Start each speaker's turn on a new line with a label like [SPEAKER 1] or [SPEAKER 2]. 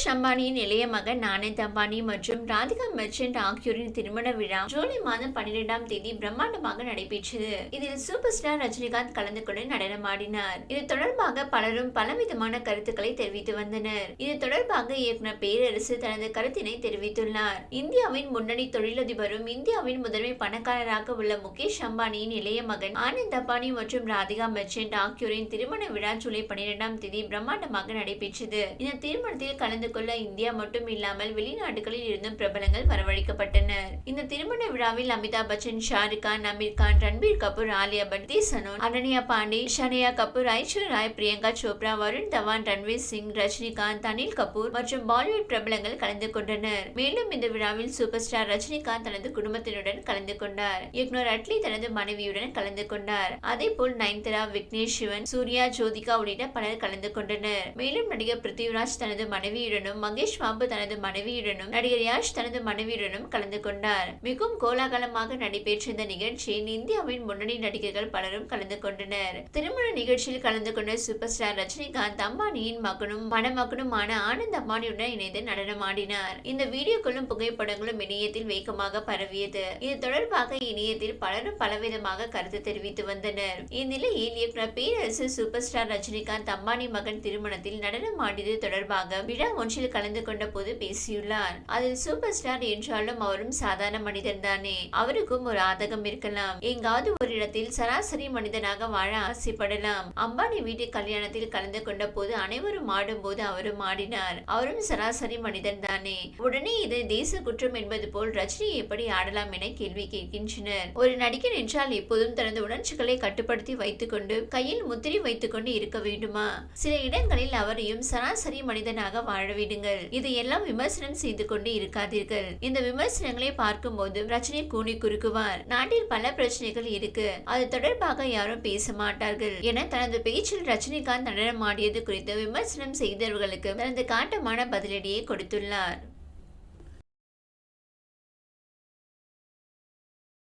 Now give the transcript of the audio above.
[SPEAKER 1] முகேஷ் அம்பானியின் இளைய மகன் ஆனந்த் அம்பானி மற்றும் ராதிகா மெர்ச்சன்ட் ஆகியோரின் திருமண விழா ஜூலை மாதம் பன்னிரெண்டாம் தேதி பிரம்மாண்டமாக நடைபெற்றது. இதில் சூப்பர் ஸ்டார் ரஜினிகாந்த் கலந்து கொண்டு நடனமாடினார். இது தொடர்பாக பலரும் பலவிதமான கருத்துக்களை தெரிவித்து வந்தனர். இது தொடர்பாக இயக்குனர் பேரரசு தனது கருத்தினை தெரிவித்துள்ளார். இந்தியாவின் முன்னணி தொழிலதிபரும் இந்தியாவின் முதன்மை பணக்காரராக உள்ள முகேஷ் அம்பானியின் இளைய மகன் ஆனந்த் அம்பானி மற்றும் ராதிகா மெர்ச்சன்ட் ஆகியோரின் திருமண விழா ஜூலை பன்னிரெண்டாம் தேதி பிரம்மாண்டமாக நடைபெற்றது. இந்த திருமணத்தில் கலந்து கொள்ள இந்தியா மட்டும் இல்லாமல் வெளிநாடுகளில் இருந்தும் பிரபலங்கள் வரவழைக்கப்பட்டனர். இந்த திருமண விழாவில் அமிதாப் பச்சன் ஷாருக் கான் அமீர் கான் ரன்பீர் கபூர் ஆலியா பட் தி சனோன் அனன்யா பாண்டே ஷனியா கபூர் ஐஸ்வர்யா ராய் பிரியங்கா சோப்ரா வருண் தவான் ரன்வீர் சிங் ரஜினிகாந்த் அனில் கபூர் மற்றும் பாலிவுட் பிரபலங்கள் கலந்து கொண்டனர். மேலும் இந்த விழாவில் சூப்பர் ஸ்டார் ரஜினிகாந்த் தனது குடும்பத்தினருடன் கலந்து கொண்டார். இயக்குனர் அட்லி தனது மனைவியுடன் கலந்து கொண்டார். அதே போல் நயன்தாரா விக்னேஷ் சிவன் சூர்யா ஜோதிகா உள்ளிட்ட பலர் கலந்து கொண்டனர். மேலும் நடிகர் பிருத்திவிராஜ் தனது மனைவியுடன் மனைவியுடனும் மகேஷ் பாபு தனது மனைவியுடனும் நடிகர் யாஷ் தனது மனைவியுடனும் கலந்து கொண்டார். மிகவும் கோலாகலமாக நடைபெற்ற இந்த நிகழ்ச்சியில் இந்தியாவின் முன்னணி நடிகர்கள் பலரும் கலந்து கொண்டனர். திருமண நிகழ்ச்சியில் கலந்து கொண்ட சூப்பர் ஸ்டார் ரஜினிகாந்த் அம்பானியின் மகனும் மணமகனுமான ஆனந்த் அம்பானியுடன் இணைந்து நடனமாடினார். இந்த வீடியோக்களும் புகைப்படங்களும் இணையத்தில் வேகமாக பரவியது. இது தொடர்பாக இணையத்தில் பலரும் பலவிதமாக கருத்து தெரிவித்து வந்தனர். இந்நிலையில் இயக்குனர் பேரரசு சூப்பர் ஸ்டார் ரஜினிகாந்த் அம்பானி மகன் திருமணத்தில் நடனமாடியது தொடர்பாக விழா ஒன்று ஒன்றில் கலந்து கொண்ட போது பேசியுள்ளார். அதில் சூப்பர் ஸ்டார் என்றாலும் அவரும் சாதாரண மனிதன் தானே. அவருக்கும் ஒரு ஆதகம் இருக்கலாம். எங்காவது ஒரு இடத்தில் சராசரி மனிதனாக வாழ ஆசைப்படலாம். அம்பானி வீட்டு கல்யாணத்தில் கலந்து கொண்ட போது அனைவரும் ஆடும் போது அவரும் ஆடினார். அவரும் சராசரி மனிதன் தானே. உடனே இது தேச குற்றம் என்பது போல் ரஜினி எப்படி ஆடலாம் என கேள்வி கேட்கின்றனர். ஒரு நடிகர் என்றால் எப்போதும் தனது உணர்ச்சிகளை கட்டுப்படுத்தி வைத்துக்கொண்டு கையில் முத்திரை வைத்துக்கொண்டு இருக்க வேண்டுமா? சில இடங்களில் அவரையும் சராசரி மனிதனாக வாழ விடுங்கள். இதையெல்லாம் விமர்சனம் செய்து கொண்டு இருக்காதீர்கள். இந்த விமர்சனங்களை பார்க்கும் போது பிரச்சனை கூனி குறுக்குவார். நாட்டில் பல பிரச்சனைகள் இருக்கு. அது தொடர்பாக யாரும் பேச மாட்டார்கள். என தனது பேச்சில் ரஜினிகாந்த் நடனமாடியது குறித்து விமர்சனம் செய்தவர்களுக்கு தனது காட்டமான பதிலடியை கொடுத்துள்ளார்.